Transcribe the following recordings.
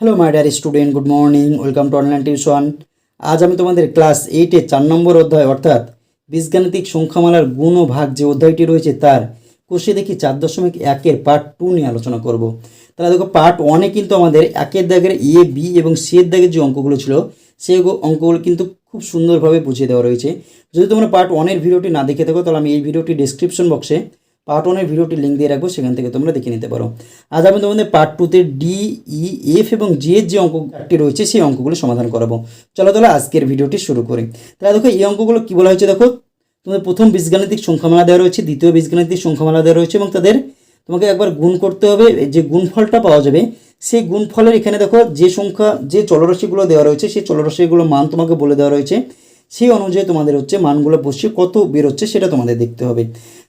Hello my dear student good morning welcome to online tuition আজ আমি তোমাদের class এইটে চার নম্বর অধ্যায়, অর্থাৎ বীজগাণিতিক সংখ্যামালার গুণ ও ভাগ যে অধ্যায়টি রয়েছে তার কোষে দেখি চার দশমিক একের পার্ট টু নিয়ে আলোচনা করব। তাহলে দেখো পার্ট ওয়ানে কিন্তু আমাদের একের দাগের এ বি এবং সি এর দাগের যে অঙ্কগুলো ছিল সেই অঙ্কগুলো কিন্তু খুব সুন্দরভাবে বুঝিয়ে দেওয়া রয়েছে। যদি তোমরা পার্ট ওয়ানের ভিডিওটি না দেখে থাকো, তাহলে আমি এই ভিডিওটি ডিসক্রিপশন বক্সে পার্ট ওয়ানের ভিডিওটি লিঙ্ক দিয়ে রাখব, সেখান থেকে তোমরা দেখে নিতে পারো। আজ আমি তোমাদের পার্ট টুতে ডি ই এফ এবং জি এর যে অঙ্কটি রয়েছে, সেই অঙ্কগুলো সমাধান করাবো। চলো তাহলে আজকের ভিডিওটি শুরু করি। তাহলে দেখো, এই অঙ্কগুলো কী বলা হয়েছে দেখো? তোমাদের প্রথম বীজগাণিতিক সংখ্যামালা দেওয়া রয়েছে, দ্বিতীয় বীজগাণিতিক সংখ্যামালা দেওয়া রয়েছে এবং তাদের তোমাকে একবার গুণ করতে হবে যে গুণফলটা পাওয়া যাবে, সেই গুণফলের এখানে দেখো, যে সংখ্যা, যে চলরাশিগুলো দেওয়া রয়েছে, সেই চলরাশিগুলো মান তোমাকে বলে দেওয়া রয়েছে। সেই অনুযায়ী তোমাদের হচ্ছে মানগুলো বসিয়ে কত বেরোচ্ছে সেটা তোমাদের দেখতে হবে।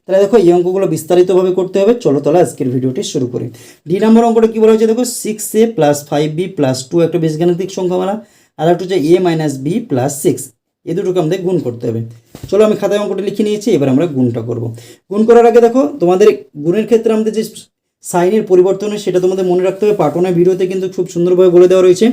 তাহলে দেখো, এই অঙ্কগুলো বিস্তারিতভাবে করতে হবে। চলো তাহলে আজকের ভিডিওটি শুরু করি। ডি নম্বর অঙ্কটা কী বলা হয়েছে? দেখো six A plus five B plus two একটা বীজগাণিতিক সংখ্যামালা আর একটা হচ্ছে A minus B plus six এই দুটোকে আমাদের গুণ করতে হবে। চলো, আমি খাতায় অঙ্কটা লিখে নিয়েছি, এবার আমরা গুণটা করব। গুণ করার আগে দেখো, তোমাদের গুণের ক্ষেত্রে আমাদের যে সাইনের পরিবর্তন হয়, সেটা তোমাদের মনে রাখতে হবে। পাটনের ভিডিওতে কিন্তু খুব সুন্দরভাবে বলে দেওয়া রয়েছে।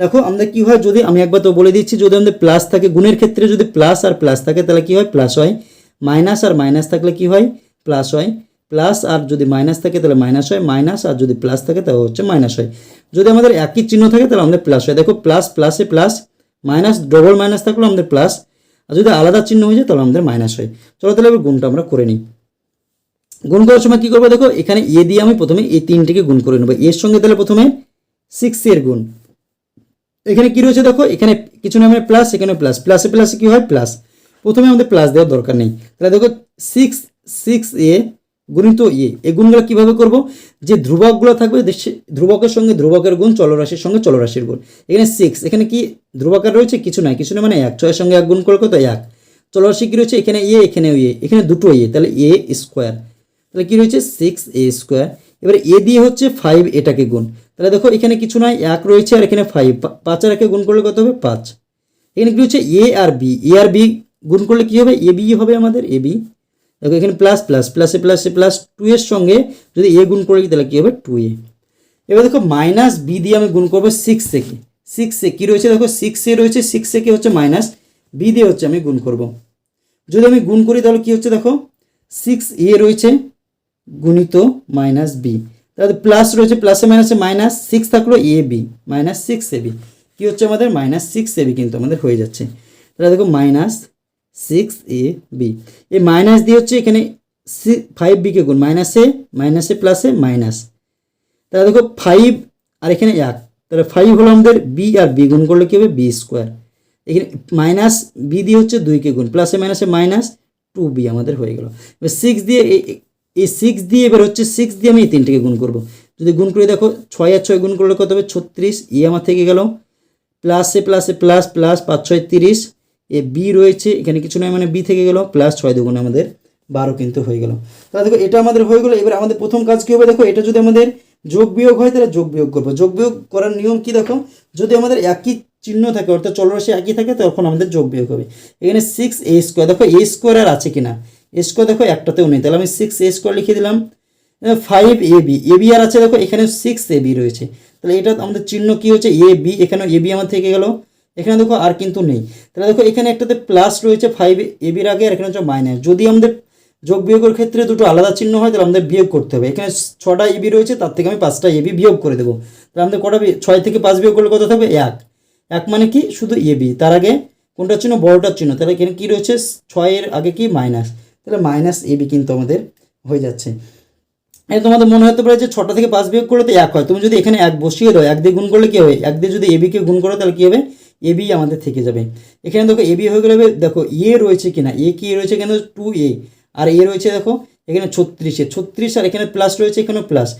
দেখো আমাদের কী হয়, যদি আমি একবার তো বলে দিচ্ছি, যদি আমাদের প্লাস থাকে, গুণের ক্ষেত্রে যদি প্লাস আর প্লাস থাকে, তাহলে কী হয়? প্লাস হয়। মাইনাস আর মাইনাস থাকলে কি হয়? প্লাস হয়। প্লাস আর যদি মাইনাস থাকে তাহলে মাইনাস হয়। মাইনাস আর যদি প্লাস থাকে তাহলে হচ্ছে মাইনাস হয়। যদি আমাদের একই চিহ্ন থাকে তাহলে আমাদের প্লাস হয়। দেখো, প্লাস, প্লাসে প্লাস, মাইনাস, ডবল মাইনাস থাকলে আমাদের প্লাস। আর যদি আলাদা চিহ্ন হয়ে যায় তাহলে আমাদের মাইনাস হয়। চলো তাহলে এবার গুণটা আমরা করে নিই। গুণ করার সময় কী করব? দেখো, এখানে এ দিয়ে আমি প্রথমে এই তিনটিকে গুণ করে নেব। এর সঙ্গে তাহলে প্রথমে সিক্স এর গুণ। এখানে কি রয়েছে দেখো? এখানে কিছু না মানে প্লাস এখানে প্লাস প্লাসে প্লাসে কি হয়? প্লাস প্রথমে আমাদের প্লাস দেওয়ার দরকার নেই। তাহলে দেখো সিক্স সিক্স এ গুণিত এ এই গুণগুলো কীভাবে করব? যে ধ্রুবকগুলো থাকবে ধ্রুবকের সঙ্গে ধ্রুবকের গুণ, চলরাশির সঙ্গে চলরাশির গুণ। এখানে সিক্স এখানে কি ধ্রুবকার রয়েছে? কিছু নাই, কিছু না মানে এক। ছয়ের সঙ্গে এক গুণ করলে কত? এক। চলরাশি কী রয়েছে? এখানে এ এখানে এ এখানে দুটো এ তাহলে এ স্কোয়ার তাহলে কী রয়েছে? সিক্স এ স্কোয়ার এবার এ দিয়ে হচ্ছে ফাইভ এটাকে গুণ। তাহলে দেখো এখানে কিছু নয় এক রয়েছে আর এখানে ফাইভ পাঁচ আর একে গুণ করলে কত হবে? পাঁচ। এখানে কি হচ্ছে এ আর বি এ আর বি গুণ করলে কী হবে? এ বি হবে আমাদের এ বি দেখো এখানে প্লাস প্লাস প্লাসে প্লাসে প্লাস টু এর সঙ্গে যদি এ গুণ করি তাহলে কী হবে? টু এ এবার দেখো মাইনাস বি দিয়ে আমি গুণ করব সিক্স থেকে সিক্স এ কী রয়েছে? দেখো সিক্স এ রয়েছে সিক্স এ কে হচ্ছে মাইনাস বি দিয়ে হচ্ছে আমি গুণ করব। যদি আমি গুণ করি, তাহলে কী হচ্ছে? দেখো সিক্স এ রয়েছে, গুণিত মাইনাস বি তাহলে প্লাস রয়েছে প্লাসে মাইনাসে মাইনাস সিক্স থাকল A B minus six A B কী হচ্ছে আমাদের? মাইনাস সিক্স এ বি কিন্তু আমাদের হয়ে যাচ্ছে। তাহলে দেখো মাইনাস সিক্স এ বি এই মাইনাস দিয়ে হচ্ছে এখানে ফাইভ বিকে গুণ। মাইনাসে মাইনাসে প্লাসে মাইনাস তাহলে দেখো ফাইভ আর এখানে এক। তাহলে ফাইভ হলো আমাদের বি আর বি গুণ করলে কী হবে? বি স্কোয়ার এখানে মাইনাস বি দিয়ে হচ্ছে দুইকে গুণ। প্লাসে মাইনাসে মাইনাস টু বি আমাদের হয়ে গেল। এবার সিক্স দিয়ে এই- সিক্স দিয়ে এবার হচ্ছে সিক্স দিয়ে আমি এই তিনটাকে গুণ করব। যদি গুণ করে দেখো ছয় আর ছয় গুণ করলে কত হবে? ছত্রিশ। ই আমার থেকে গেল। প্লাসে প্লাসে প্লাস প্লাস পাঁচ, ছয়, তিরিশ। এ বি রয়েছে, এখানে কিছু নয় মানে বি থেকে গেল প্লাস ছয় দুগুণ আমাদের বারো কিন্তু হয়ে গেল। তাহলে দেখো, এটা আমাদের হয়ে গেলো, এবার আমাদের প্রথম কাজ কী হবে? দেখো, এটা যদি আমাদের যোগ বিয়োগ হয়, তাহলে যোগ বিয়োগ করব। যোগ বিয়োগ করার নিয়ম কি দেখো? যদি আমাদের একই চিহ্ন থাকে, অর্থাৎ চলরাশি একই থাকে, তখন আমাদের যোগ বিয়োগ হবে। এখানে সিক্স এ স্কোয়ার দেখো এ স্কোয়ার আর আছে কিনা? এ স্কোয়ার দেখো, একটাতেও নেই। তাহলে আমি সিক্স এ স্কোয়ার লিখে দিলাম। Five A B A B আর আছে, দেখো এখানে সিক্স এ বি রয়েছে। তাহলে এটা আমাদের চিহ্ন কি হচ্ছে? এ বি এখানে এ বি আমার থেকে গেল। এখানে দেখো আর কিন্তু নেই। তাহলে দেখো এখানে একটাতে প্লাস রয়েছে ফাইভ এবির আগে আর এখানে হচ্ছে মাইনাস যদি আমাদের যোগ বিয়োগের ক্ষেত্রে দুটো আলাদা চিহ্ন হয়, তাহলে আমাদের বিয়োগ করতে হবে। এখানে ছটা এবি রয়েছে, তার থেকে আমি পাঁচটা এবি বিয়োগ করে দেবো। তাহলে আমাদের কটা ছয় থেকে পাঁচ বিয়োগ করলে কত থাকবে? এক। এক মানে কি? শুধু এবি তার আগে কোনটার চিহ্ন? বড়টার চিহ্ন। তাহলে এখানে কী রয়েছে? ছয়ের আগে কি? মাইনাস তাহলে মাইনাস এবি কিন্তু আমাদের হয়ে যাচ্ছে। এটা তোমাদের মনে হতে পারে যে ছটা থেকে পাঁচ বিয়োগ করলে তো এক হয়। তুমি যদি এখানে এক বসিয়ে দাও, এক দিয়ে গুণ করলে কী হবে? এক দিয়ে যদি এবিকে গুণ করো, তাহলে কী হবে? এবি আমাদের থেকে যাবে। এখানে দেখো এবি হয়ে গেলে দেখো এ রয়েছে কিনা? এ কি রয়েছে এখানে? টু এ আর এ রয়েছে দেখো, এখানে ছত্রিশে ছত্রিশ আর এখানে প্লাস রয়েছে এখানে প্লাস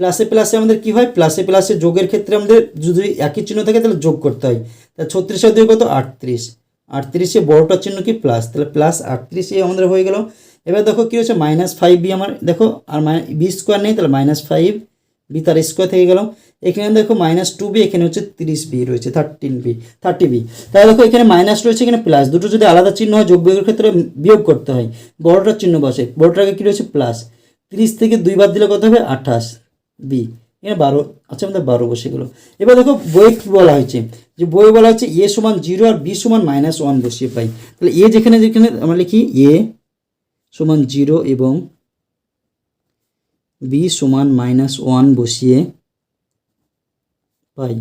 প্লাসে প্লাসে আমাদের কি হয়? প্লাসে প্লাসে যোগের ক্ষেত্রে আমাদের যদি একই চিহ্ন থাকে, তাহলে যোগ করতে হয়। তাহলে ছত্রিশের দিয়ে কত? আটত্রিশ। আটত্রিশে বড়টার চিহ্ন কি? প্লাস তাহলে প্লাস আটত্রিশে আমাদের হয়ে গেল। এবার দেখো কী হচ্ছে মাইনাস ফাইভ বি আমার, দেখো, আর বি স্কোয়ার নেই, তাহলে মাইনাস ফাইভ বি তার স্কোয়ার থেকে গেল। এখানে দেখো মাইনাস টু বি এখানে হচ্ছে তিরিশ বি রয়েছে থার্টিন বি থার্টি বি তাহলে দেখো এখানে মাইনাস রয়েছে, এখানে প্লাস দুটো যদি আলাদা চিহ্ন হয় যোগ বিয়োগের ক্ষেত্রে বিয়োগ করতে হয়। বড়টার চিহ্ন বসে বড়টার আগে কী রয়েছে? প্লাস তিরিশ থেকে দুই বাদ দিলে কত হবে? আঠাশ বি এখানে বারো আচ্ছা আমাদের বারো বসে গেলো। এবার দেখো বইয়ে কী বলা হয়েছে? যে বইয়ে বলা হচ্ছে এ সমান জিরো আর বি সমান মাইনাস ওয়ান বসিয়ে পাই। তাহলে এ যেখানে যেখানে আমরা লিখি এ সমান জিরো এবং বি সমান মাইনাস ওয়ান বসিয়ে পাই।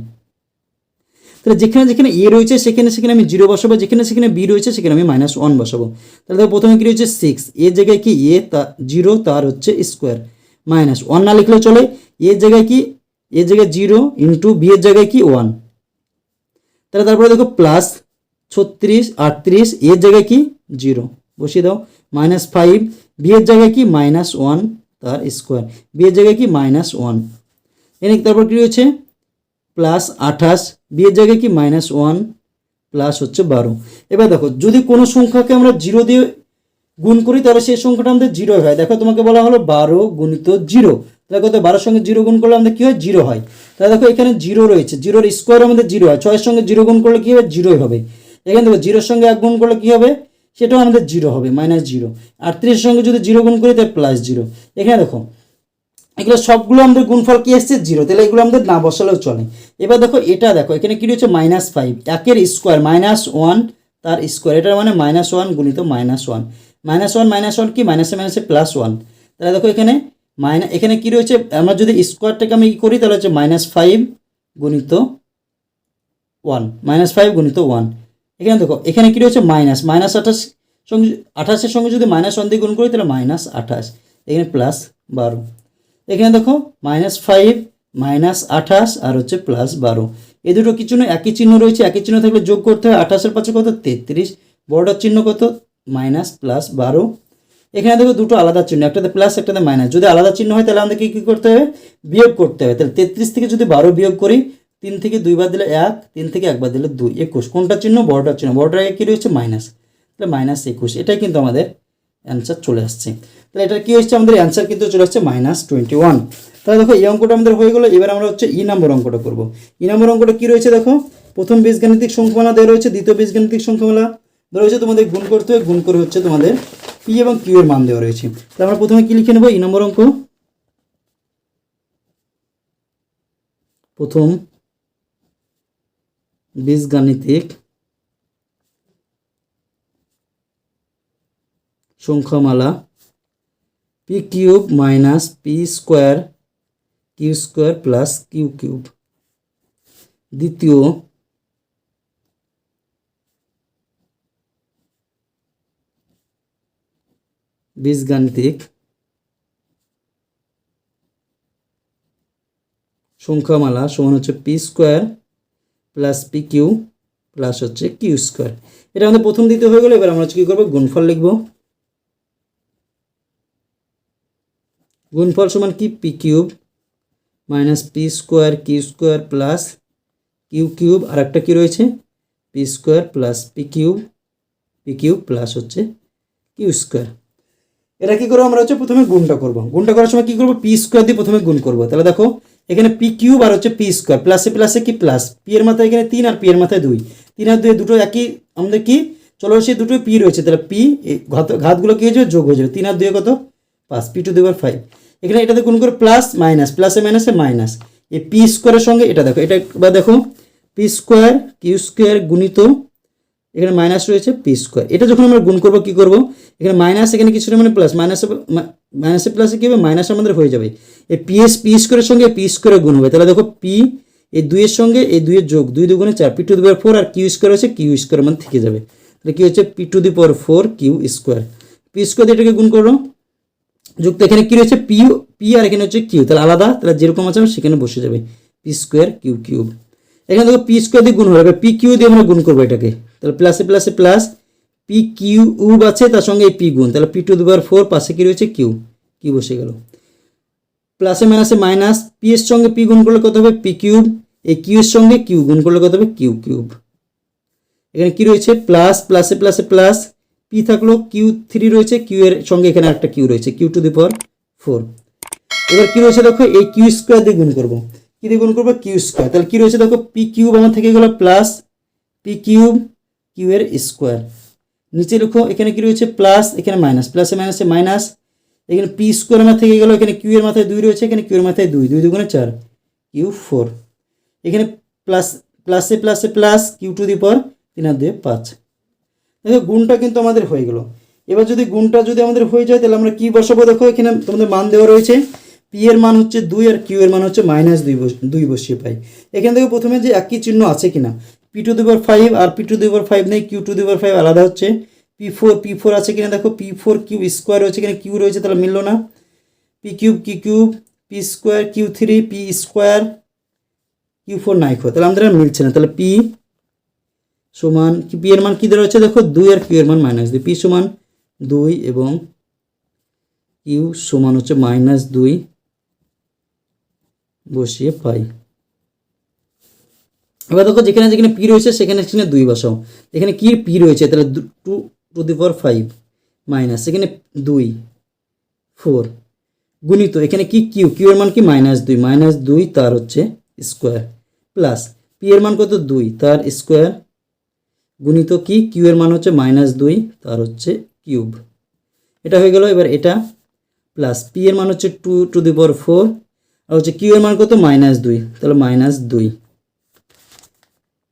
তাহলে যেখানে যেখানে এ রয়েছে, সেখানে সেখানে আমি জিরো বসাবো, যেখানে সেখানে বি রয়েছে, সেখানে আমি মাইনাস ওয়ান বসাবো। তাহলে দেখো প্রথমে কী রয়েছে? সিক্স এর জায়গায় কি? এ তা জিরো তার হচ্ছে স্কোয়ার মাইনাস ওয়ান না লিখলেও চলে। এর জায়গায় কি? এর জায়গায় জিরো ইন্টু বি এর জায়গায় কি? ওয়ান তাহলে তারপরে দেখো প্লাস ছত্রিশ, আটত্রিশ এর জায়গায় কি? জিরো বসিয়ে দাও। মাইনাস ফাইভ বি এর জায়গায় কি? মাইনাস ওয়ান তার স্কোয়ার বি এর জায়গায় কি? মাইনাস ওয়ান এনে তারপর কী রয়েছে? প্লাস আঠাশ বি এর জায়গায় কি মাইনাস ওয়ান, প্লাস হচ্ছে বারো। এবার দেখো, যদি কোনো সংখ্যাকে আমরা জিরো দিয়ে গুণ করি, তাহলে সেই সংখ্যাটা আমাদের জিরো হয়। দেখো, তোমাকে বলা হলো বারো গুণিত জিরো। তাহলে কত বারোর সঙ্গে জিরো গুণ করলে আমাদের কী হয়? জিরো হয়। তাহলে দেখো, এখানে জিরো রয়েছে। জিরোর স্কোয়ার আমাদের জিরো হয়। ছয়ের সঙ্গে জিরো গুণ করলে কী হবে? জিরোই হবে। এখানে দেখো, জিরোর সঙ্গে এক গুণ করলে কী হবে? সেটাও আমাদের জিরো হবে, মাইনাস জিরো। আটত্রিশের সঙ্গে যদি জিরো গুণ করি, তাহলে প্লাস জিরো। এখানে দেখো এগুলো সবগুলো আমাদের গুণফল কি এসছে জিরো। তাহলে এগুলো আমাদের না বসালেও চলে। এবার দেখো, এটা দেখো, এখানে কি রয়েছে? মাইনাস ফাইভ একের স্কোয়ার মাইনাস ওয়ান তার স্কোয়ার এটার মানে মাইনাস ওয়ান গুণিত minus one minus one minus one কি? মাইনাসে মাইনাসে প্লাস ওয়ান তাহলে দেখো এখানে মাইনাস এখানে কী রয়েছে? আমরা যদি স্কোয়ারটাকে আমি কী করি, তাহলে হচ্ছে মাইনাস ফাইভ গুণিত ওয়ান মাইনাস ফাইভ গুণিত ওয়ান এখানে দেখো, এখানে কী রয়েছে? মাইনাস মাইনাস আঠাশ সঙ্গে, আঠাশের সঙ্গে যদি মাইনাস ওয়ান দিয়ে গুণ করি, তাহলে মাইনাস আঠাশ। এখানে প্লাস বারো। এখানে দেখো মাইনাস ফাইভ মাইনাস আঠাশ, আর হচ্ছে প্লাস বারো। এ দুটো কিছু নয়, একই চিহ্ন রয়েছে, একই চিহ্ন থাকলে যোগ করতে হয়, আঠাশের পাশে কত? তেত্রিশ। বড়টার চিহ্ন কত? মাইনাস প্লাস বারো। এখানে দেখো দুটো আলাদা চিহ্ন, একটাতে প্লাস একটাতে মাইনাস যদি আলাদা চিহ্ন হয়, তাহলে আমাদেরকে কী করতে হবে? বিয়োগ করতে হবে। তাহলে তেত্রিশ থেকে যদি বারো বিয়োগ করি, তিন থেকে দুইবার দিলে এক, তিন থেকে একবার দিলে দুই, একুশ। কোনটা চিহ্ন? বড়টার চিহ্ন। বড়টার কী রয়েছে? মাইনাস তাহলে মাইনাস একুশ। এটাই কিন্তু আমাদের অ্যান্সার চলে আসছে। তাহলে এটা কী হচ্ছে আমাদের অ্যান্সার কিন্তু চলে আসছে মাইনাস টোয়েন্টি ওয়ান তাহলে দেখো, এই অঙ্কটা আমাদের হয়ে গেলো, এবার আমরা হচ্ছে ই নম্বর অঙ্কটা করব। ই নম্বর অঙ্কটা কী রয়েছে দেখো? প্রথম বীজগাণিতিক সংখ্যামালা দেওয়া রয়েছে, দ্বিতীয় বীজগাণিতিক সংখ্যামালা। দেওয়া রয়েছে তোমাদের গুণ করতে হবে, গুণ করে হচ্ছে তোমাদের পি এবং কিউ এর মান দেওয়া রয়েছে। তাহলে আমরা প্রথমে কী লিখে নেব? ই নম্বর অঙ্ক। প্রথম বীজগাণিতিক সংখ্যামালা P cube minus P square Q square plus Q cube. দ্বিতীয়, বীজগাণিতিক সংখ্যামালা সমান হচ্ছে P square plus P Q plus হচ্ছে কিউ স্কোয়ার। এটা আমাদের প্রথম দ্বিতীয় হয়ে গেলো, এবার আমরা হচ্ছে কী করব? গুণফল লিখব। গুণফল সমান কি? P cube minus P square Q square plus Q cube. আর একটা কী রয়েছে? P square plus P cube. P cube plus হচ্ছে কিউ স্কোয়ার। এটা কী করব? আমরা হচ্ছে প্রথমে গুণটা করব। গুণটা করার সময় কী করব? পি স্কোয়ার দিয়ে প্রথমে গুণ করব। তাহলে দেখো, এখানে পি কিউব আর হচ্ছে পি স্কোয়ার। প্লাসে প্লাসে কি প্লাস? পি এর মাথায় এখানে তিন আর পি এর মাথায় দুই। তিন আর দুই দুটো একই। আমাদের কি? চলো সেই দুটো পি রয়েছে। তাহলে পি ঘাত, ঘাতগুলো কী হয়ে যাবে? যোগ হয়ে যাবে। তিন আর দুই কত? পাঁচ। পি টু দুবার ফাইভ। এখানে এটাতে গুণ করে প্লাস মাইনাস প্লাসে মাইনাসে মাইনাস এই পি স্কোয়ারের সঙ্গে এটা দেখো, এটা বা দেখো পি স্কোয়ার কিউ স্কোয়ার গুণিত, এখানে মাইনাস রয়েছে পি স্কোয়ার এটা যখন আমরা গুণ করব, কী করব? এখানে মাইনাস এখানে কিছু মানে প্লাস মাইনাসে মাইনাসে প্লাসে কী হবে? মাইনাস আমাদের হয়ে যাবে। এই পি এস পি স্কোয়ারের সঙ্গে পি স্কোয়ারে গুণ হবে। তাহলে দেখো পি এই দুইয়ের সঙ্গে এই দুইয়ের যোগ, দুই দুগুণে চার P to the power four R Q square হচ্ছে কিউ স্কোয়ার মানে থেকে যাবে। তাহলে কী হচ্ছে? P to the power four Q square P square এটাকে গুণ করো। যুক্ত, এখানে কী রয়েছে? পি পি আর এখানে হচ্ছে কিউ তাহলে আলাদা, তাহলে যেরকম আছে সেখানে বসে যাবে। পি স্কোয়ার কিউ কিউব এখানে দেখো পি স্কোয়ার দিয়ে গুণ হবে পি কিউ দিয়ে আমরা গুণ করব এটাকে। তাহলে প্লাসে প্লাসে প্লাস পি কিউ উব আছে, তার সঙ্গে এই পি গুণ। তাহলে পি টু দুবার ফোর পাশে কী রয়েছে? কিউ কিউ বসে গেল। প্লাসে মাইনাসে মাইনাস পি এর সঙ্গে পি গুণ করলে কত হবে? পি কিউব এই কিউ এর সঙ্গে কিউ গুণ করলে কত হবে? কিউ কিউব এখানে কি রয়েছে? প্লাস প্লাসে প্লাসে প্লাস পি থাকল কিউ থ্রি রয়েছে, কিউ এর সঙ্গে এখানে একটা কিউ রয়েছে, Q to the power four. এবার কি রয়েছে দেখো, এই কিউ স্কোয়ার দিয়ে গুণ করব। কি দিয়ে গুণ করব? Q square. তাহলে কি রয়েছে দেখো, পি কিউব আমার থেকে গেলো প্লাস পি কিউব কিউ এর স্কোয়ার। নিচে লিখো, এখানে কি রয়েছে? প্লাস, এখানে মাইনাস, প্লাসে মাইনাসে মাইনাস। এখানে পি স্কোয়ার আমার থেকে গেলো, এখানে কিউ এর মাথায় দুই রয়েছে, এখানে কিউ এর মাথায় দুই দুই দুগুণে চার, কিউ ফোর। এখানে প্লাস, প্লাসে প্লাসে plus, Q to the power তিন আর দুয়ে পাঁচ। গুণটা কিন্তু আমাদের হয়ে গেল। এবার যদি গুণটা যদি আমাদের হয়ে যায়, তাহলে আমরা কি বসাবো? দেখো, এখানে তোমাদের মান দেওয়া রয়েছে। পি এর মান হচ্ছে দুই আর কিউ এর মান হচ্ছে মাইনাস দুই দুই বসিয়ে পাই। এখান থেকে প্রথমে যে একই চিহ্ন আছে কিনা। পি টু দুবার ফাইভ আর পি টু দুবার ফাইভ নেই কিউ টু দুবার ফাইভ আলাদা হচ্ছে। পি ফোর পি ফোর আছে কিনা, দেখো পি ফোর কিউ স্কোয়ার রয়েছে কিনা কিউ রয়েছে, তাহলে মিললো না। পি কিউব কি cube P square Q three P square Q four নাইকো তাহলে আমাদের মিলছে না। তাহলে পি সমান কি পি এর মান কী দেওয়া হচ্ছে দেখো, দুই আর কিউ এর মান মাইনাস দুই। পি সমান দুই এবং কিউ সমান হচ্ছে মাইনাস দুই বসিয়ে পাই। এবার দেখো, যেখানে যেখানে পি রয়েছে, সেখানে সেখানে দুই বসাও। এখানে কি পি রয়েছে? তাহলে two to the power five minus সেখানে দুই ফোর গুণিত, এখানে কি কিউ কিউ এর মান কি? মাইনাস দুই। মাইনাস দুই তার হচ্ছে স্কোয়ার প্লাস পি এর মান কত? দুই। তার স্কোয়ার গুণিত কি? কিউ এর মান হচ্ছে মাইনাস দুই, তার হচ্ছে কিউব এটা হয়ে গেল, এবার এটা প্লাস পি এর মান হচ্ছে two to the power four আর হচ্ছে কিউ এর মান কত? মাইনাস দুই, তাহলে মাইনাস দুই।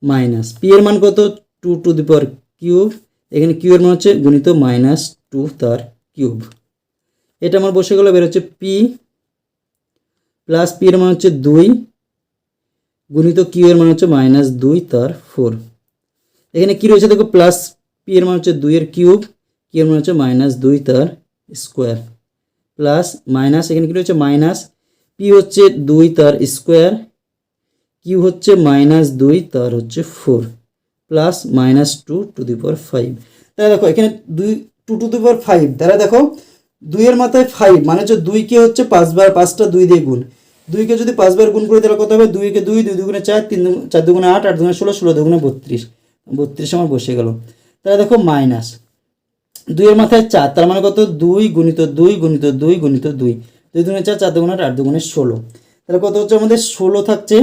মাইনাস পি এর মান কত? Two to the power cube এখানে কিউ এর মান হচ্ছে গুণিত মাইনাস টু তার কিউব এটা আমার বসে গেল বের হচ্ছে পি প্লাস পি এর মান হচ্ছে দুই, গুণিত কিউ এর মান হচ্ছে মাইনাস দুই, তার ফোর এখানে কি রয়েছে? দেখো প্লাস পি এর মান হচ্ছে দুইয়ের কিউব কিউ এর মান হচ্ছে মাইনাস দুই তার স্কোয়ার প্লাস মাইনাস এখানে কি রয়েছে? মাইনাস পি হচ্ছে দুই তার স্কোয়ার কিউ হচ্ছে মাইনাস দুই তার হচ্ছে four plus minus two to the power five তাহলে দেখো, এখানে দুই two to the power five তাহলে দেখো, দুইয়ের মাথায় ফাইভ মানে হচ্ছে দুইকে হচ্ছে পাঁচবার পাঁচটা দুই দিয়ে গুণ। দুইকে যদি পাঁচবার গুণ করি, তাহলে কত হবে? দুইকে দুই দুই দুগুণে চার, তিন চার দুগুণে আট আট দুগুণে ষোলো ষোলো দুগুণে বত্রিশ। বত্রিশ আমার বসে গেল। তাহলে দেখো মাইনাস দুইয়ের মাথায় চার, তার মানে কত? দুই গুণিত দুই গুণিত দুই গুণিত দুই। দুই দুগুণে চার চার দুগুণে আট দুগুণে ষোলো। তাহলে কত হচ্ছে আমাদের? ষোলো থাকছে।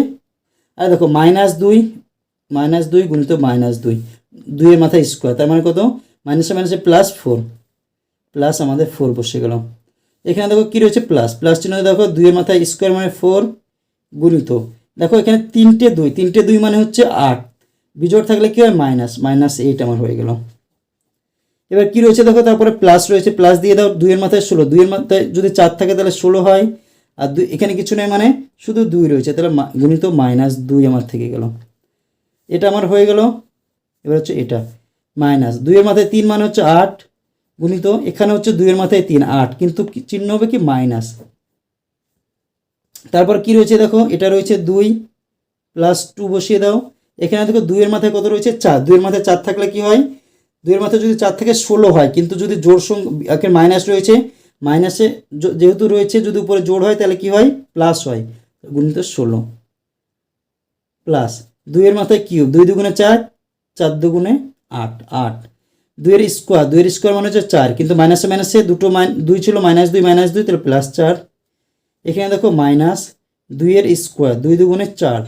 আর দেখো মাইনাস দুই মাইনাস দুই গুণিত মাইনাস দুই। দুইয়ের মাথায় স্কোয়ার তার মানে কত? মাইনাসে মাইনাসে প্লাস ফোর প্লাস আমাদের ফোর বসে গেল। এখানে দেখো কী রয়েছে? প্লাস প্লাস চিহ্ন দেখো, দুইয়ের মাথায় স্কোয়ার মানে ফোর গুণিত। দেখো এখানে তিনটে দুই তিনটে দুই মানে হচ্ছে আট। বিজোড় থাকলে কী হয়? মাইনাস মাইনাস এইট আমার হয়ে গেল। এবার কি রয়েছে দেখো? তারপরে প্লাস রয়েছে প্লাস দিয়ে দাও, দুইয়ের মাথায় ষোলো। দুইয়ের মাথায় যদি চার থাকে তাহলে ষোলো হয়। আর দুই এখানে কিছু নেই মানে শুধু দুই রয়েছে। তাহলে গুণিত মাইনাস দুই আমার থেকে গেল। এটা আমার হয়ে গেল। এবার হচ্ছে এটা। মাইনাস দুইয়ের মাথায় তিন মানে হচ্ছে আট। গুণিত, এখানে হচ্ছে দুইয়ের মাথায় তিন, আট। কিন্তু চিহ্ন হবে কি? মাইনাস তারপর কি রয়েছে দেখো? এটা রয়েছে দুই। প্লাস টু বসিয়ে দাও। এখানে দেখো দুইয়ের মাথায় কত রয়েছে? চার। দুইয়ের মাথায় চার থাকলে কি হয়? দুইয়ের মাথায় যদি চার থেকে, ষোলো হয়। কিন্তু যদি জোর সঙ্গে মাইনাস রয়েছে মাইনাসে যেহেতু রয়েছে, যদি উপরে জোর হয়, তাহলে কি হয়? প্লাস হয়। গুণিত ষোলো। প্লাস দুইয়ের মাথায় কিউব দুই দুগুণে চার চার দুগুণে আট আট। দুইয়ের স্কোয়ার দুইয়ের স্কোয়ার মানে হচ্ছে চার। কিন্তু মাইনাসে মাইনাসে দুটো মাইন দুই ছিল মাইনাস দুই মাইনাস দুই, তাহলে প্লাস চার। এখানে দেখো মাইনাস দুইয়ের স্কোয়ার দুই দুগুণে চার।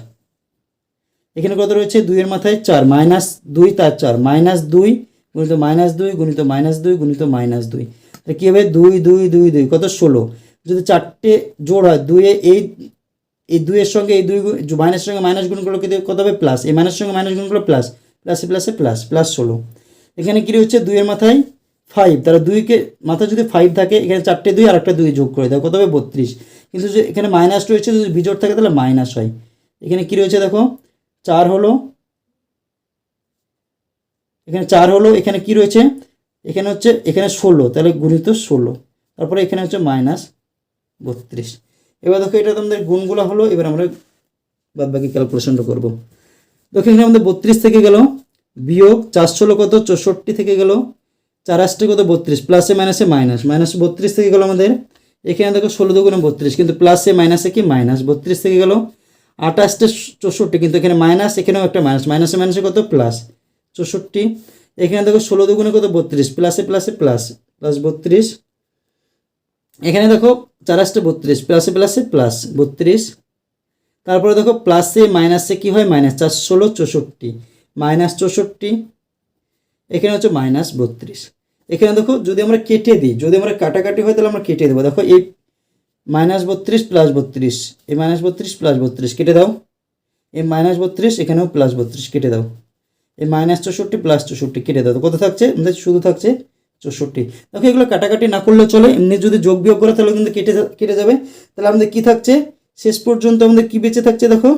এখানে কত রয়েছে? দুইয়ের মাথায় চার, মাইনাস দুই তার চার, মাইনাস দুই গুণিত মাইনাস দুই গুণিত মাইনাস দুই গুণিত মাইনাস দুই। তাহলে কী হবে? দুই দুই দুই দুই, কত? ষোলো। যদি চারটে জোড় হয়, দুইয়ে এই এই দুইয়ের সঙ্গে এই দুই মাইনাসের সঙ্গে মাইনাস গুণ করলে কত- হবে? প্লাস। এই মাইনাসের সঙ্গে মাইনাস গুণ করলে প্লাস। প্লাসে প্লাসে প্লাস প্লাস ষোলো। এখানে কী হচ্ছে দুইয়ের মাথায় ফাইভ তাহলে দুইকে, মাথায় যদি ফাইভ থাকে, এখানে চারটে দুই আর একটা দুই যোগ করে দেয় কত হবে? বত্রিশ। কিন্তু যে এখানে মাইনাস রয়েছে, যদি বিজোড় থাকে, তাহলে মাইনাস হয়। এখানে কী রয়েছে দেখো? চার হলো, এখানে চার হলো, এখানে কি রয়েছে? এখানে হচ্ছে, এখানে ষোলো, তাহলে গুণিত ষোলো। তারপরে এখানে হচ্ছে মাইনাস বত্রিশ। এবার দেখো, এটা তোমাদের গুণগুলো হলো, এবার আমরা বাদ বাকি ক্যালকুলেশনটা করব। দেখো, এখানে আমাদের বত্রিশ থেকে গেল, বিয়োগ চার ষোলো কত? চৌষট্টি থেকে গেল, চার আসতে কত? বত্রিশ প্লাসে মাইনাসে মাইনাস মাইনাস বত্রিশ থেকে গেল আমাদের, এখানে দেখো ষোলো দুগুণে বত্রিশ, কিন্তু প্লাসে মাইনাসে কি? মাইনাস বত্রিশ থেকে গেল আঠাশটা চৌষট্টি, কিন্তু এখানে মাইনাস এখানেও একটা মাইনাস মাইনাসে মাইনাসে কত? প্লাস চৌষট্টি, এখানে দেখো ষোলো দুগুণে কত? বত্রিশ প্লাসে প্লাসে প্লাস প্লাস বত্রিশ। এখানে দেখো চার আসতে বত্রিশ প্লাসে প্লাসে প্লাস বত্রিশ। তারপরে দেখো প্লাসে মাইনাসে কি হয়? মাইনাস চার ষোলো, চৌষট্টি। মাইনাস চৌষট্টি, এখানে হচ্ছে মাইনাস বত্রিশ। এখানে দেখো যদি আমরা কেটে দিই, যদি আমরা কাটাকাটি হয় তাহলে আমরা কেটে দেবো। দেখো এই মাইনাস বত্রিশ প্লাস বত্রিশ। এই মাইনাস বত্রিশ প্লাস বত্রিশ কেটে দাও। এই মাইনাস বত্রিশ, এখানেও প্লাস বত্রিশ কেটে দাও। এই মাইনাস চৌষট্টি প্লাস চৌষট্টি কেটে দাও। কত থাকছে? আমাদের শুধু থাকছে চৌষট্টি। দেখো, এগুলো কাটাকাটি না করলেও চলে। এমনি যদি যোগ বিয়োগ করে, তাহলে কিন্তু কেটে কেটে যাবে। তাহলে আমাদের কী থাকছে? শেষ পর্যন্ত আমাদের কী বেঁচে থাকছে দেখো?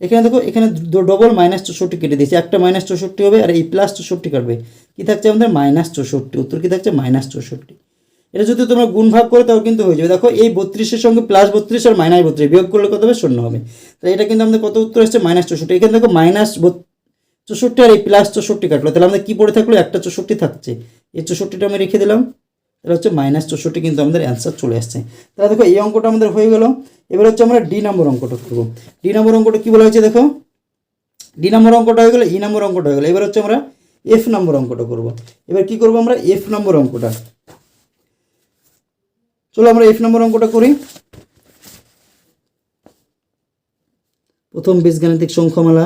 এখানে দেখো, এখানে ডবল মাইনাস চৌষট্টি কেটে দিয়েছে। একটা মাইনাস চৌষট্টি হবে আর এই প্লাস চৌষট্টি কাটবে। কী থাকছে আমাদের? মাইনাস চৌষট্টি। উত্তর কী থাকছে? মাইনাস চৌষট্টি। এটা যদি তোমরা গুণ ভাগ করো তাও কিন্তু হয়ে যাবে। দেখো, এই বত্রিশের সঙ্গে প্লাস বত্রিশ আর মাইনাস বত্রিশ। বিয়োগ করলে কত হবে? শূন্য হবে। তাই এটা কিন্তু আমাদের কত উত্তর আসছে মাইনাস চৌষট্টি। এখানে দেখো মাইনাস চৌষট্টি আর এই প্লাস চৌষট্টি কাটলো। তাহলে আমাদের কী পড়ে থাকল? একটা চৌষট্টি থাকছে। এই চৌষট্টিটা আমি রেখে দিলাম। তাহলে হচ্ছে মাইনাস চৌষট্টি কিন্তু আমাদের অ্যান্সার চলে আসছে। তাহলে দেখো, এই অঙ্কটা আমাদের হয়ে গেল। এবার হচ্ছে আমরা ডি নম্বর অঙ্কটা করব। ডি নম্বর অঙ্কটা কী বলা হয়েছে দেখো? ডি নম্বর অঙ্কটা হয়ে গেলো ই নম্বর অঙ্কটা হয়ে গেলো। এবার হচ্ছে আমরা এফ নম্বর অঙ্কটা করব। এবার কি করব আমরা? এফ নম্বর অঙ্কটা। চলো আমরা এফ নম্বর অঙ্কটা করি। প্রথম বীজগাণিতিক সংখ্যামালা।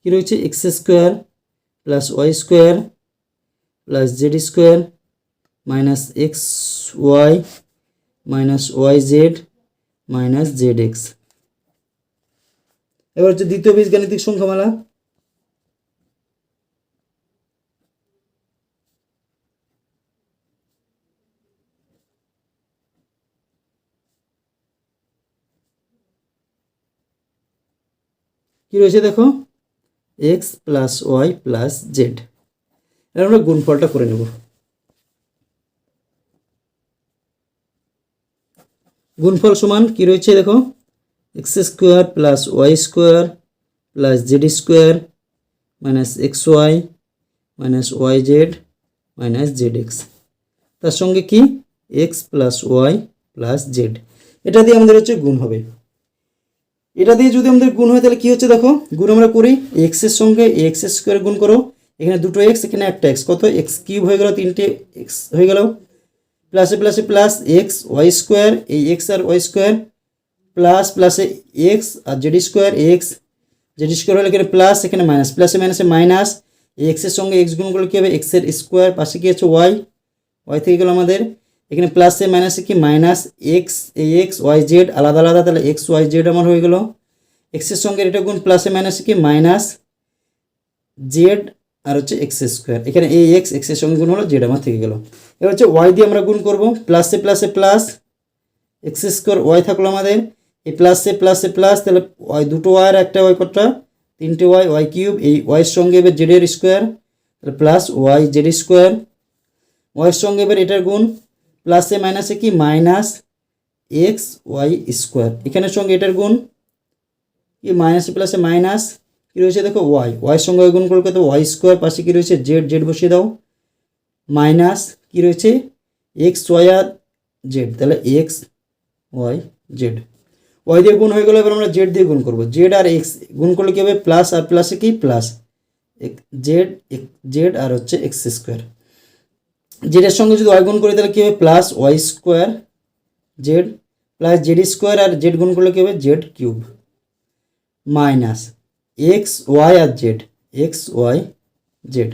কি রয়েছে? X square plus Y square plus Z square minus X Y minus Y Z minus Z X এবার হচ্ছে দ্বিতীয় বীজ বীজগাণিতিক সংখ্যামালা। কি রয়েছে দেখো? X plus Y plus Z এবার আমরা গুণফলটা করে নেব। গুণফল সমান কি রয়েছে দেখো? X square plus y square plus z square minus x y minus y z minus z x তার সঙ্গে কি? X plus y plus z এটা দিয়ে আমাদের হচ্ছে গুণ হবে। এটা দিয়ে যদি আমাদের গুণ হয়, তাহলে কি হচ্ছে দেখো? গুণ আমরা করি এক্সের সঙ্গে এক্স স্কোয়ার গুণ করো। এখানে দুটো এক্স এখানে একটা এক্স কত? এক্স কিউব হয়ে গেল তিনটে এক্স হয়ে গেল। প্লাসে প্লাসে প্লাস এক্স ওয়াই স্কোয়ার এই এক্স আর ওয়াই স্কোয়ার প্লাস প্লাসে এক্স আর z square x z square হলে এখানে প্লাস এখানে মাইনাস প্লাসে মাইনাসে মাইনাস এক্সের সঙ্গে এক্স গুণ করলে কী হবে? এক্সের স্কোয়ার পাশে কী আছে? ওয়াই ওয়াই থেকে গেল আমাদের, এখানে প্লাসে মাইনাসে কি? Minus x x y z আলাদা আলাদা, তাহলে এক্স ওয়াই জেড আমার হয়ে গেল। এক্সের সঙ্গে এটা গুণ প্লাসে মাইনাসে কি? মাইনাস জেড আর হচ্ছে এক্স স্কোয়ার এখানে এই এক্স এক্সের সঙ্গে গুণ হলো জেড আমার থেকে গেল। এবার হচ্ছে ওয়াই দিয়ে আমরা গুণ করব প্লাসে প্লাসে প্লাস এক্স স্কোয়ার ওয়াই থাকল আমাদের এই প্লাসে প্লাসে প্লাস তাহলে ওয়াই দুটো ওয়াই আর একটা ওয়াই কতটা? তিনটে ওয়াই ওয়াই কিউব এই ওয়াইয়ের সঙ্গে এবার জেডের স্কোয়ার তাহলে প্লাস ওয়াই জেড স্কোয়ার ওয়াইয়ের সঙ্গে এবার এটার গুণ প্লাসে মাইনাসে কি? মাইনাস এক্স ওয়াই স্কোয়ার এখানের সঙ্গে এটার গুণ, কি? মাইনাসে প্লাসে মাইনাস কী রয়েছে দেখো? ওয়াই ওয়াইয়ের সঙ্গে গুণ করলে কত? ওয়াই স্কোয়ার পাশে কী রয়েছে? জেড জেড বসিয়ে দাও। মাইনাস কী রয়েছে? এক্স ওয়াই আর জেড তাহলে এক্স ওয়াই জেড ওয়াই দিয়ে গুণ হয়ে গেলে এবার আমরা জেড দিয়ে গুণ করব। জেড আর এক্স গুণ করলে কী হবে? প্লাস আর প্লাসে কি? প্লাস জেড জেড আর হচ্ছে এক্স স্কোয়ার জেডের সঙ্গে যদি ওয়াই গুণ করি, তাহলে কী হবে? Plus y square z plus z square আর জেড গুণ করলে কী হবে? Z cube minus x y আর জেড এক্স ওয়াই জেড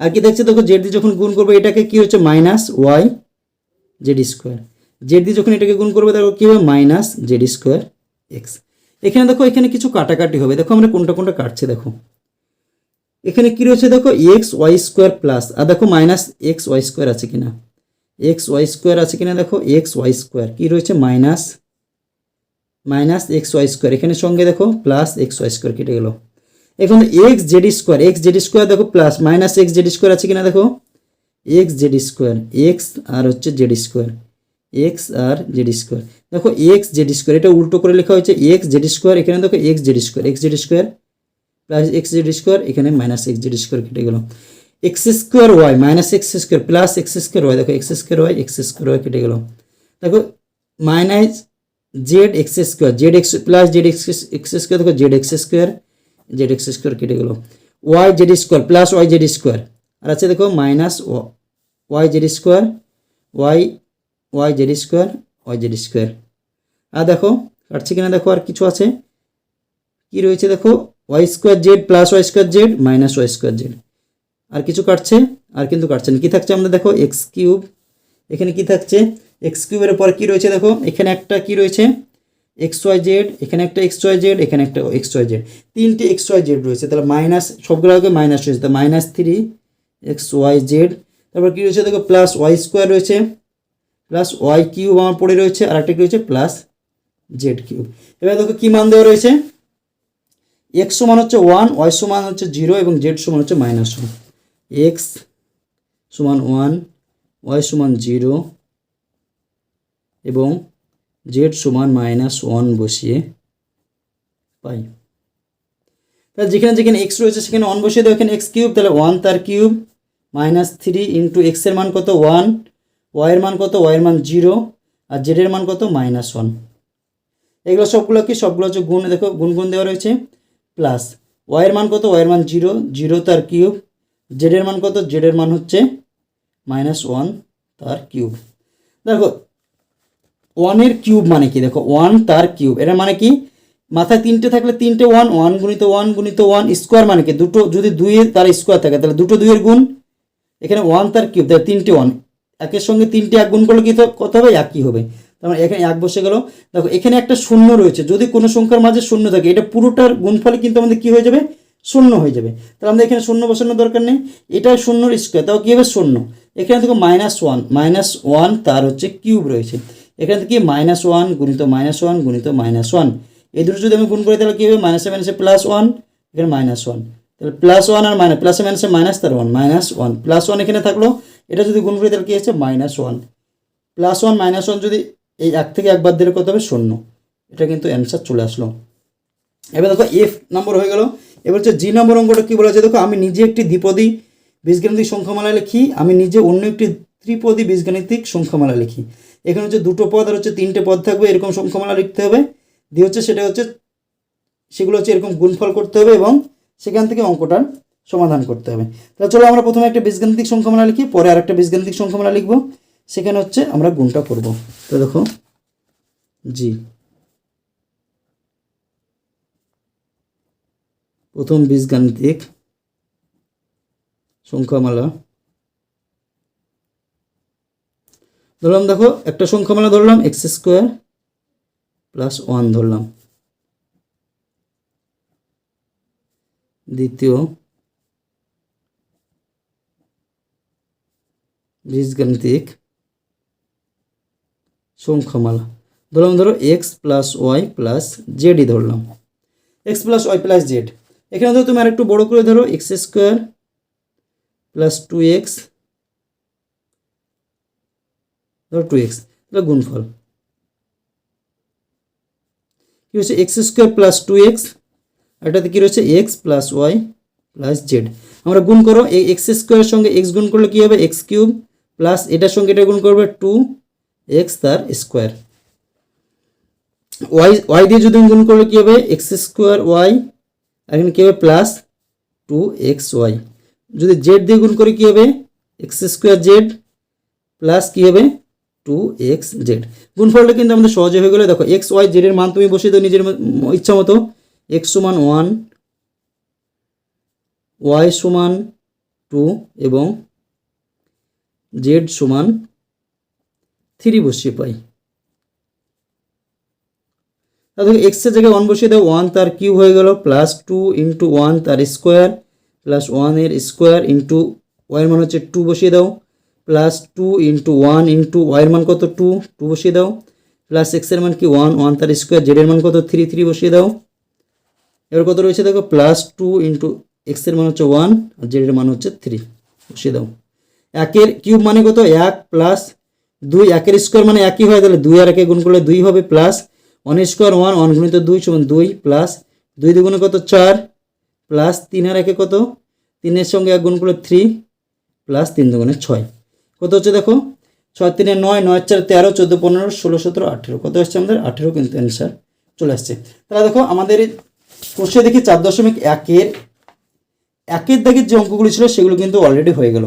আর কি দেখছে? দেখো জেড দিয়ে যখন গুণ করবে, এটাকে কি হচ্ছে? Minus y z square z দিয়ে যখন এটাকে গুণ করবে, দেখো কী হবে? মাইনাস জেড স্কোয়ার এক্স এখানে দেখো, এখানে কিছু কাটাকাটি হবে। দেখো আমরা কোনটা কোনটা কাটছে, দেখো। এখানে কি রয়েছে, দেখো? এক্স ওয়াই স্কোয়ার প্লাস আর দেখো মাইনাস এক্স ওয়াই স্কোয়ার আছে কিনা? এক্স ওয়াই স্কোয়ার আছে কিনা, দেখো? এক্স ওয়াই স্কোয়ার কী রয়েছে? Minus minus x y square এখানে সঙ্গে দেখো প্লাস এক্স ওয়াই স্কোয়ার কেটে গেল। এখন x z square x z square দেখো plus minus x z square আছে কিনা, দেখো? এক্স জেড স্কোয়ার এক্স আর হচ্ছে জেড স্কোয়ার এক্স আর জেড স্কোয়ার দেখো এক্স জেড স্কোয়ার এটা উল্টো করে লেখা হয়েছে এক্স জেড স্কোয়ার এখানে দেখো x z square x z square plus x z square এখানে মাইনাস এক্স জেড স্কোয়ার কেটে গেল। X square y minus x square plus x square y দেখো x square y x square y কেটে গেল। দেখো minus z x square z x plus z x x square দেখো z x square z x square কেটে গেল। Y z square plus y z square আর আছে দেখো minus y z square y y z square y z square আর দেখো, কাটছে কিনা দেখো আর কিছু আছে? কি রয়েছে দেখো? Y square z plus y square z minus y square z আর কিছু কাটছে? আর কিন্তু কাটছে না। কী থাকছে আমাদের দেখো? এক্স কিউব এখানে কি থাকছে? এক্স কিউবের পর কি রয়েছে দেখো? এখানে একটা কি রয়েছে? এক্স ওয়াই জেড এখানে একটা এক্স ওয়াই জেড এখানে একটা এক্স ওয়াই জেড তিনটে এক্স ওয়াই জেড রয়েছে। তাহলে মাইনাস সবগুলো আগে মাইনাস রয়েছে। তো minus three x y z তারপর কী রয়েছে দেখো? প্লাস ওয়াই স্কোয়ার রয়েছে। প্লাস ওয়াই কিউব আমার পড়ে রয়েছে, আর একটা কি রয়েছে? Plus z cube. এবার দেখো কী মান দেওয়া রয়েছে? এক্স সমান হচ্ছে ওয়ান, ওয়াই সমান হচ্ছে জিরো, এবং জেড সমান হচ্ছে মাইনাস ওয়ান। এক্স সমান ওয়ান, ওয়াই সমান জিরো, এবং জেড সমান মাইনাস ওয়ান বসিয়ে পাই। তাহলে যেখানে যেখানে এক্স রয়েছে, সেখানে ওয়ান বসিয়ে দেবো এখানে এক্স কিউব, তাহলে ওয়ান তার কিউব, মাইনাস থ্রি ইন্টু এক্সের মান কত? ওয়ান। ওয়াইয়ের মান কত? ওয়াইয়ের মান জিরো আর জেডের মান কত? মাইনাস ওয়ান এগুলো সবগুলো কি? সবগুলো হচ্ছে গুণ, দেখো গুণ গুণ দেওয়া রয়েছে। প্লাস ওয়াইয়ের মান কত? ওয়াইয়ের মান জিরো জিরো তার কিউব জেডের মান কত? জেডের মান হচ্ছে মাইনাস ওয়ান তার কিউব দেখো ওয়ানের কিউব মানে কি? দেখো ওয়ান তার কিউব এটা মানে কি? মাথায় তিনটে থাকলে তিনটে ওয়ান ওয়ান গুণিত ওয়ান গুণিত ওয়ান স্কোয়ার মানে কি? দুটো যদি দুইয়ের তার স্কোয়ার থাকে। তাহলে দুটো দুইয়ের গুণ। এখানে ওয়ান তার কিউব তাহলে তিনটে ওয়ান একের সঙ্গে তিনটে এক গুণ করলে কি কত হবে? একই হবে? তার মানে এখানে এক বসে গেল। দেখো, এখানে একটা শূন্য রয়েছে। যদি কোনো সংখ্যার মাঝে শূন্য থাকে, এটা পুরোটার গুণফলে কিন্তু আমাদের কি হয়ে যাবে? শূন্য হয়ে যাবে। তাহলে আমাদের এখানে শূন্য বসানোর দরকার নেই। এটা শূন্যর স্কোয়ার তাও কী হবে? শূন্য। এখানে দেখো মাইনাস ওয়ান মাইনাস ওয়ান তার হচ্ছে কিউব রয়েছে। এখানে থেকে মাইনাস ওয়ান গুণিত মাইনাস ওয়ান গুণিত মাইনাস ওয়ান এই দুটো যদি আমি গুণ করি, তাহলে কী হবে? মাইনাসে মাইনাসে প্লাস ওয়ান এখানে মাইনাস ওয়ান তাহলে প্লাস ওয়ান আর মাইনাস প্লাসে মাইনাসে মাইনাস তার one minus one plus one এখানে থাকল এটা যদি গুণ করি তাহলে কী হচ্ছে minus one plus one minus one যদি এই এক থেকে একবার দিলে কত হবে, শূন্য। এটা কিন্তু অ্যান্সার চলে আসলো। এবার দেখো এফ নম্বর হয়ে গেল। এবার হচ্ছে জি নম্বর অঙ্কটা কী বলা আছে দেখো, আমি নিজে একটি দ্বিপদী বীজগাণিতিক সংখ্যামালা লিখি, আমি নিজে অন্য একটি ত্রিপদী বীজগাণিতিক সংখ্যামালা লিখি। এখানে হচ্ছে দুটো পদ আর হচ্ছে তিনটে পদ থাকবে, এরকম সংখ্যামালা লিখতে হবে। দিয়ে হচ্ছে সেটা হচ্ছে, সেগুলো হচ্ছে এরকম গুণফল করতে হবে এবং সেখান থেকে অঙ্কটার সমাধান করতে হবে। তাহলে চলো আমরা প্রথমে একটা বীজগাণিতিক সংখ্যামালা লিখি, পরে আর একটা বীজগাণিতিক সংখ্যামালা লিখব। সেখানে হচ্ছে আমরা গুণটা করব। তো দেখো, জি। প্রথম বীজগাণিতিক সংখ্যামালা ধরলাম দেখো, একটা সংখ্যামালা ধরলাম, এক্স স্কোয়ার প্লাস ওয়ান ধরলাম। দ্বিতীয় বীজগাণিতিক সংখ্যামালা। ধরলাম ধরো এক্স প্লাস ওয়াই প্লাস জেডই ধরলাম। X plus y plus z এখানে ধরো তুমি আরেকটু বড় করে ধরো x square plus two x ধরো টু এক্স তাহলে গুণফল। কী হচ্ছে? X square plus two x এটাতে কী রয়েছে? X plus y plus z আমরা গুণ করো, এই এক্স স্কোয়ারের সঙ্গে এক্স গুণ করলে কী হবে? এক্স কিউব প্লাস এটার সঙ্গে এটা গুণ করবে টু এক্স তার স্কোয়ার। ওয়াই ওয়াই দিয়ে যদি গুণ করলে কী হবে? এক্স স্কোয়ার ওয়াই, আর এখানে কী হবে? Plus two x y. যদি জেড দিয়ে গুণ করে কী হবে? এক্স স্কোয়ার জেড প্লাস কী হবে? Two x z. গুণফলটা কিন্তু আমাদের সহজে হয়ে গেলো। দেখো, এক্স ওয়াই জেডের মান তুমি বসিয়ে দাও নিজের ইচ্ছা মতো। এক্স সমান ওয়ান, ওয়াই সমান টু এবং জেড সমান থ্রি বসিয়ে পাই। তাহলে এক্সের জায়গায় ওয়ান বসিয়ে দাও ওয়ান তার কিউব হয়ে গেল প্লাস টু ইন্টু ওয়ান তার স্কোয়ার প্লাস ওয়ানের স্কোয়ার ইন্টু ওয়াইয়ের মান হচ্ছে টু বসিয়ে দাও plus two into one into ওয়াইয়ের মান কত টু টু বসিয়ে দাও প্লাস এক্সের মান কি ওয়ান ওয়ান তার স্কোয়ার জেডের মান কত থ্রি থ্রি বসিয়ে দাও। এবার কত রয়েছে দেখো প্লাস টু ইন্টু এক্সের মান হচ্ছে ওয়ান আর জেডের মান হচ্ছে থ্রি বসিয়ে দাও। একের কিউব মানে কত? এক প্লাস দুই, একের স্কোয়ার মানে একই হয়, তাহলে দুই আর একে গুণ করলে দুই হবে plus one square one one গুণিত দুই সমান দুই প্লাস দুই দুগুণে কত? চার প্লাস তিন আর একে কত? তিনের সঙ্গে এক গুণ করলে থ্রি প্লাস তিন দুগুণে ছয়। কত হচ্ছে দেখো? ছয় তিনে নয় নয় চার তেরো, চোদ্দ পনেরো, ষোলো সতেরো, আঠেরো। কত আসছে আমাদের? আঠেরো কিন্তু অ্যান্সার চলে আসছে। তাহলে দেখো, আমাদের কোষে দেখি চার দশমিক একের একের দাগের যে অঙ্কগুলি ছিল সেগুলো কিন্তু অলরেডি হয়ে গেল।